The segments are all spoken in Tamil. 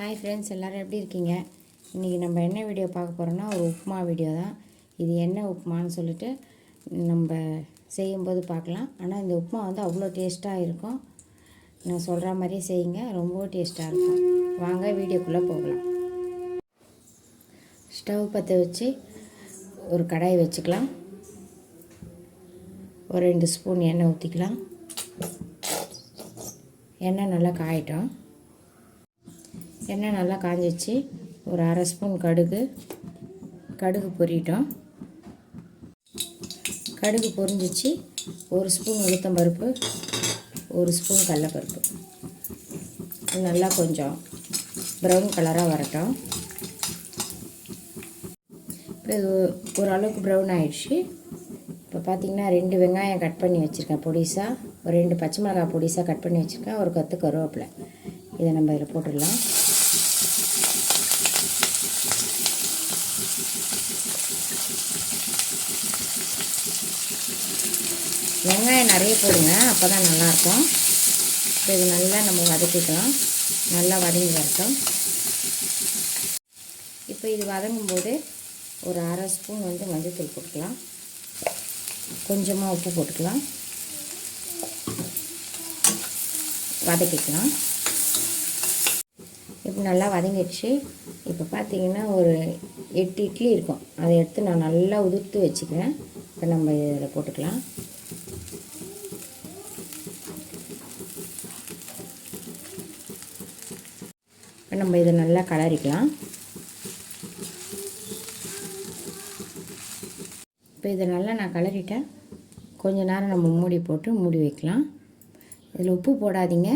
ஹாய் ஃப்ரெண்ட்ஸ் எல்லோரும் எப்படி இருக்கீங்க? இன்றைக்கி நம்ம என்ன வீடியோ பார்க்க போகிறோன்னா ஒரு உப்புமா வீடியோ தான். இது என்ன உப்புமான்னு சொல்லிட்டு நம்ம செய்யும்போது பார்க்கலாம். ஆனால் இந்த உப்புமா வந்து அவ்வளோ டேஸ்ட்டாக இருக்கும். நான் சொல்கிற மாதிரியே செய்யுங்க. ரொம்ப டேஸ்ட்டாக இருக்கும். வாங்க வீடியோக்குள்ளே போகலாம். ஸ்டவ் பற்ற வச்சு ஒரு கடாய் வச்சுக்கலாம். ஒரு ரெண்டு ஸ்பூன் எண்ணெய் ஊற்றிக்கலாம் எண்ணெய் நல்லா காயிட்டோம். எண்ணெய் நல்லா காஞ்சிச்சு. ஒரு அரை ஸ்பூன் கடுகு. கடுகு பொரியட்டும் கடுகு பொரிஞ்சிச்சு. ஒரு ஸ்பூன் உளுத்தம்பருப்பு ஒரு ஸ்பூன் கடலப்பருப்பு. நல்லா கொஞ்சம் ப்ரௌன் கலராக வரட்டும். இப்போ இது ஓரளவுக்கு ப்ரௌன் ஆயிடுச்சு. இப்போ பார்த்தீங்கன்னா ரெண்டு வெங்காயம் கட் பண்ணி வச்சுருக்கேன் பொடிசாக ஒரு ரெண்டு பச்சை மிளகாய் பொடிசாக கட் பண்ணி வச்சுருக்கேன். ஒரு கற்று கருவேப்பிலை. இதை நம்ம இதில் போட்டுடலாம். வெங்காயம் நிறைய போடுங்க அப்போ தான் நல்லாயிருக்கும். இப்போ இது நல்லா நம்ம வதக்கிக்கலாம். நல்லா வதங்கி வரட்டும். இப்போ இது வதங்கும்போது ஒரு அரை ஸ்பூன் வந்து மஞ்சள்தூள் போட்டுக்கலாம். கொஞ்சமாக உப்பு போட்டுக்கலாம். வதக்கிக்கலாம். இப்போ நல்லா வதங்கிடுச்சு. இப்போ பார்த்தீங்கன்னா ஒரு எட்டு இட்லி இருக்கும். அதை எடுத்து நான் நல்லா உதிர்த்து வச்சுக்கிறேன். இப்போ நம்ம இதில் போட்டுக்கலாம். இப்போ நம்ம இதை நல்லா கலரிக்கலாம். இப்போ இதை நல்லா நான் கலரிட்டேன். கொஞ்ச நேரம் நம்ம மூடி போட்டு மூடி வைக்கலாம். இதில் உப்பு போடாதீங்க.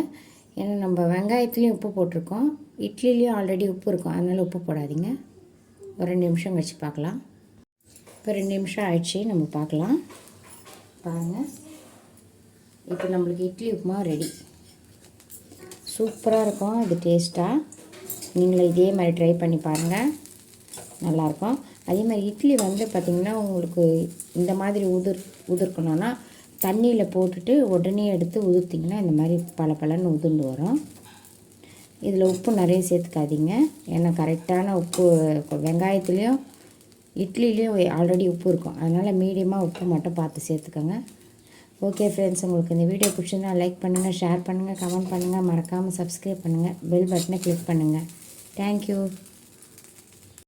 ஏன்னா நம்ம வெங்காயத்துலேயும் உப்பு போட்டிருக்கோம். இட்லிலையும் ஆல்ரெடி உப்பு இருக்கும். அதனால் உப்பு போடாதீங்க. ஒரு ரெண்டு நிமிஷம் கழிச்சு பார்க்கலாம். இப்போ ரெண்டு நிமிஷம் ஆயிடுச்சு. நம்ம பார்க்கலாம். பாருங்கள் இப்போ நம்மளுக்கு இட்லி உப்புமா ரெடி சூப்பராக இருக்கும். இது டேஸ்ட்டாக நீங்களும் இதே மாதிரி ட்ரை பண்ணி பாருங்கள் நல்லாயிருக்கும். அதே மாதிரி இட்லி வந்து பார்த்திங்கன்னா உங்களுக்கு இந்த மாதிரி உதிர் உதிர்க்கணும்னா தண்ணியில் போட்டுட்டு உடனே எடுத்து உதிர்த்திங்கன்னா இந்த மாதிரி பல பலன்னு உதிர்ந்து வரும். இதில் உப்பு நிறைய சேர்த்துக்காதீங்க. ஏன்னா கரெக்டான உப்பு வெங்காயத்துலேயும் இட்லிலையும் ஆல்ரெடி உப்பு இருக்கும். அதனால் மீடியமாக உப்பு மட்டும் பார்த்து சேர்த்துக்கோங்க. ஓகே ஃப்ரெண்ட்ஸ் உங்களுக்கு இந்த வீடியோ பிடிச்சிருந்தால் லைக் பண்ணுங்கள் ஷேர் பண்ணுங்கள் கமெண்ட் பண்ணுங்கள் மறக்காமல் சப்ஸ்கிரைப் பண்ணுங்கள் பெல் பட்டனை கிளிக் பண்ணுங்கள் தேங்க்யூ